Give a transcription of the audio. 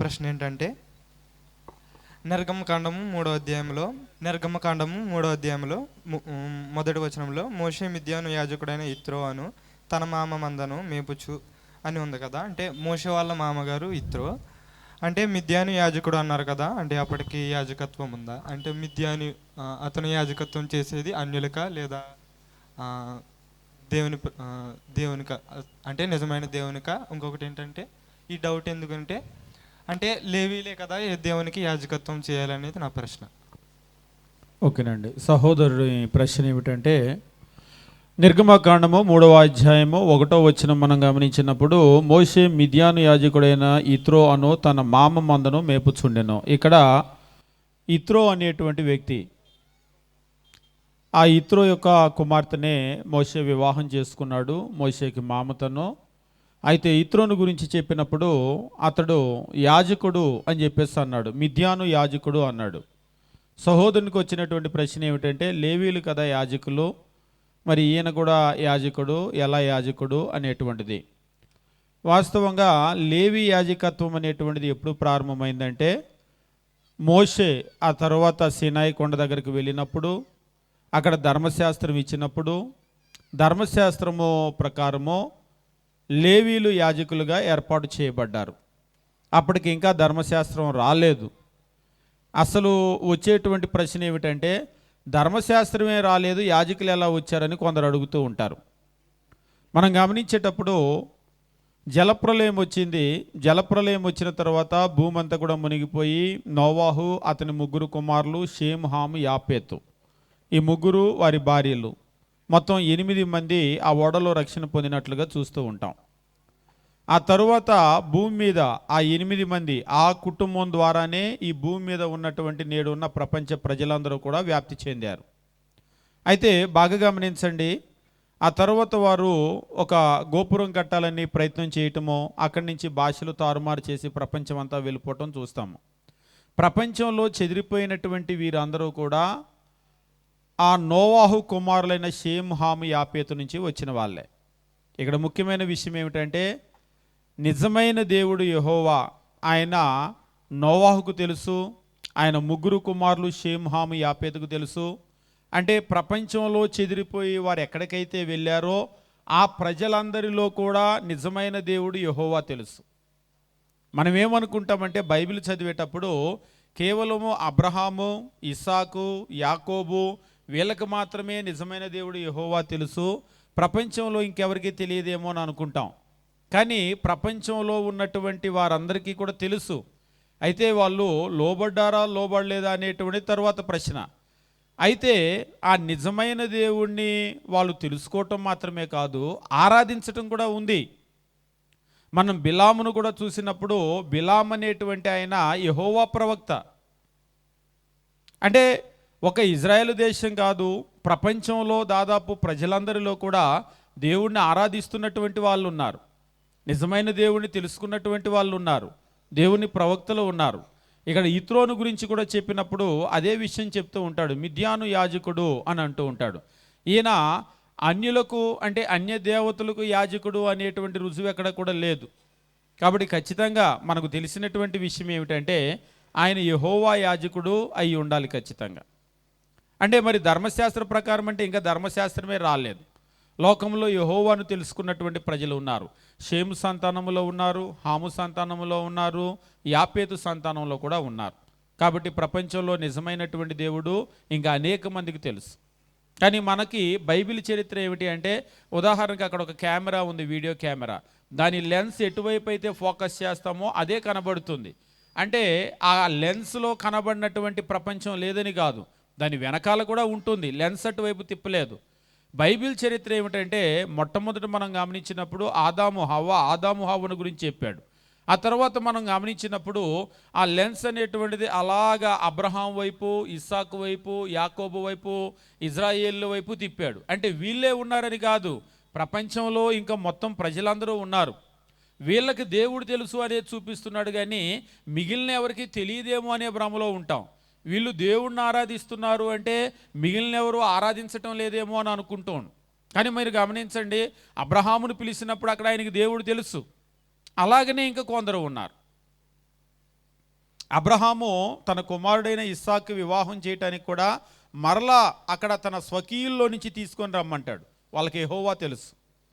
ప్రశ్న ఏంటంటే నిర్గమకాండము మూడో అధ్యాయంలో నిర్గమకాండము మూడో అధ్యాయంలో మొదటి వచనంలో మోషే మిద్యాను యాజకుడైన ఇత్రో అను తన మామ మందను మేపుచు అని ఉంది కదా. అంటే మోషే వాళ్ళ మామగారు ఇత్రో. అంటే మిద్యాను యాజకుడు అన్నారు కదా అంటే అప్పటికి యాజకత్వం ఉందా? అంటే మిద్యాని అతను యాజకత్వం చేసేది అన్యులక లేదా దేవుని దేవునిక అంటే నిజమైన దేవునిక? ఇంకొకటి ఏంటంటే ఈ డౌట్ ఎందుకంటే అంటే లేవీలే కదా దేవునికి యాజకత్వం చేయాలనేది నా ప్రశ్న. ఓకేనండి. సహోదరుడి ప్రశ్న ఏమిటంటే నిర్గమకాండము మూడవ అధ్యాయము ఒకటో వచ్చిన మనం గమనించినప్పుడు మోషే మిథ్యాను యాజకుడైన ఇత్రో అను తన మామ మందను మేపుచుండెను. ఇక్కడ ఇత్రో అనేటువంటి వ్యక్తి ఆ ఇత్రో యొక్క కుమార్తెనే మోషే వివాహం చేసుకున్నాడు. మోషేకి మామతను అయితే ఇత్రోను గురించి చెప్పినప్పుడు అతడు యాజకుడు అని చెప్పేసి అన్నాడు. మిథ్యాను యాజకుడు అన్నాడు. సహోదరునికి వచ్చినటువంటి ప్రశ్న ఏమిటంటే లేవీలు కదా యాజకులు? మరి ఈయన కూడా యాజకుడు ఎలా యాజకుడు అనేటువంటిది. వాస్తవంగా లేవి యాజకత్వం అనేటువంటిది ఎప్పుడు ప్రారంభమైందంటే మోషే ఆ తర్వాత సినాయి కొండ దగ్గరికి వెళ్ళినప్పుడు అక్కడ ధర్మశాస్త్రం ఇచ్చినప్పుడు ధర్మశాస్త్రము ప్రకారము లేవీలు యాజకులుగా ఏర్పాటు చేయబడ్డారు. అప్పటికి ఇంకా ధర్మశాస్త్రం రాలేదు. అసలు వచ్చేటువంటి ప్రశ్న ఏమిటంటే ధర్మశాస్త్రమే రాలేదు యాజకులు ఎలా వచ్చారని కొందరు అడుగుతూ ఉంటారు. మనం గమనించేటప్పుడు జలప్రలయం వచ్చింది. జలప్రలయం వచ్చిన తర్వాత భూమంతా కూడా మునిగిపోయి నోవాహు అతని ముగ్గురు కుమారులు షేమ్ హాము యాపేతు. ఈ ముగ్గురు వారి భార్యలు. మొత్తం ఎనిమిది మంది ఆ ఓడలో రక్షణ పొందినట్లుగా చూస్తూ ఉంటాం. ఆ తరువాత భూమి మీద ఆ ఎనిమిది మంది ఆ కుటుంబం ద్వారానే ఈ భూమి మీద ఉన్నటువంటి నేడు ఉన్న ప్రపంచ ప్రజలందరూ కూడా వ్యాప్తి చెందారు. అయితే బాగా గమనించండి ఆ తర్వాత వారు ఒక గోపురం కట్టాలని ప్రయత్నం చేయటము అక్కడి నుంచి భాషలు తారుమారు చేసి ప్రపంచం అంతా వెళ్ళిపోవటం చూస్తాము. ప్రపంచంలో చెదిరిపోయినటువంటి వీరందరూ కూడా ఆ నోవాహు కుమారులైన షేమ్ హాము యాపేతు నుంచి వచ్చిన వాళ్ళే. ఇక్కడ ముఖ్యమైన విషయం ఏమిటంటే నిజమైన దేవుడు యహోవా ఆయన నోవాహుకు తెలుసు ఆయన ముగ్గురు కుమారులు షేమ్ హాము యాపేతుకు తెలుసు. అంటే ప్రపంచంలో చెదిరిపోయి వారు ఎక్కడికైతే వెళ్ళారో ఆ ప్రజలందరిలో కూడా నిజమైన దేవుడు యహోవా తెలుసు. మనం ఏమనుకుంటామంటే బైబిల్ చదివేటప్పుడు కేవలము అబ్రహాము ఇసాకు యాకోబు వీళ్ళకి మాత్రమే నిజమైన దేవుడు యహోవా తెలుసు. ప్రపంచంలో ఇంకెవరికి తెలియదేమో అని అనుకుంటాం. కానీ ప్రపంచంలో ఉన్నటువంటి వారందరికీ కూడా తెలుసు. అయితే వాళ్ళు లోబడ్డారా లోబడలేదా అనేటువంటి తర్వాత ప్రశ్న. అయితే ఆ నిజమైన దేవుణ్ణి వాళ్ళు తెలుసుకోవటం మాత్రమే కాదు ఆరాధించటం కూడా ఉంది. మనం బిలామును కూడా చూసినప్పుడు బిలాం అనేటువంటి ఆయన యహోవా ప్రవక్త. అంటే ఒక ఇజ్రాయెల్ దేశం కాదు ప్రపంచంలో దాదాపు ప్రజలందరిలో కూడా దేవుణ్ణి ఆరాధిస్తున్నటువంటి వాళ్ళు ఉన్నారు. నిజమైన దేవుణ్ణి తెలుసుకున్నటువంటి వాళ్ళు ఉన్నారు. దేవుని ప్రవక్తలు ఉన్నారు. ఇక్కడ ఇత్రోను గురించి కూడా చెప్పినప్పుడు అదే విషయం చెప్తూ ఉంటాడు. మిథ్యాను యాజకుడు అని అంటూ ఉంటాడు. ఈయన అన్యులకు అంటే అన్య దేవతలకు యాజకుడు అనేటువంటి రుజువు ఎక్కడ కూడా లేదు. కాబట్టి ఖచ్చితంగా మనకు తెలిసినటువంటి విషయం ఏమిటంటే ఆయన యహోవా యాజకుడు అయి ఉండాలి ఖచ్చితంగా. అంటే మరి ధర్మశాస్త్ర ప్రకారం అంటే ఇంకా ధర్మశాస్త్రమే రాలేదు. లోకంలో యహోవాను తెలుసుకున్నటువంటి ప్రజలు ఉన్నారు. షేము సంతానములో ఉన్నారు హాము సంతానములో ఉన్నారు యాపేతు సంతానంలో కూడా ఉన్నారు. కాబట్టి ప్రపంచంలో నిజమైనటువంటి దేవుడు ఇంకా అనేక మందికి తెలుసు. కానీ మనకి బైబిల్ చరిత్ర ఏమిటి అంటే ఉదాహరణకు అక్కడ ఒక కెమెరా ఉంది వీడియో కెమెరా. దాని లెన్స్ ఎటువైపు అయితే ఫోకస్ చేస్తామో అదే కనబడుతుంది. అంటే ఆ లెన్స్లో కనబడినటువంటి ప్రపంచం లేదని కాదు. దాని వెనకాల కూడా ఉంటుంది లెన్స్ అటువైపు తిప్పలేదు. బైబిల్ చరిత్ర ఏమిటంటే మొట్టమొదట మనం గమనించినప్పుడు ఆదాము హవ్వ ఆదాము హవ్వను గురించి చెప్పాడు. ఆ తర్వాత మనం గమనించినప్పుడు ఆ లెన్స్ అనేటువంటిది అలాగా అబ్రహాం వైపు ఇస్సాకు వైపు యాకోబు వైపు ఇజ్రాయేల్ వైపు తిప్పాడు. అంటే వీళ్ళే ఉన్నారని కాదు ప్రపంచంలో ఇంకా మొత్తం ప్రజలందరూ ఉన్నారు. వీళ్ళకి దేవుడు తెలుసు అనేది చూపిస్తున్నాడు కానీ మిగిలిన ఎవరికి తెలియదేమో అనే భ్రమలో ఉంటాం. వీళ్ళు దేవుణ్ణి ఆరాధిస్తున్నారు అంటే మిగిలిన ఎవరు ఆరాధించటం లేదేమో అని అనుకుంటాను. కానీ మీరు గమనించండి అబ్రహామును పిలిచినప్పుడు అక్కడ ఆయనకి దేవుడు తెలుసు. అలాగనే ఇంకా కొందరు ఉన్నారు. అబ్రహాము తన కుమారుడైన ఇస్సాకు వివాహం చేయటానికి కూడా మరలా అక్కడ తన స్వకీయుల్లో నుంచి తీసుకొని రమ్మంటాడు. వాళ్ళకి ఎహోవా తెలుసు.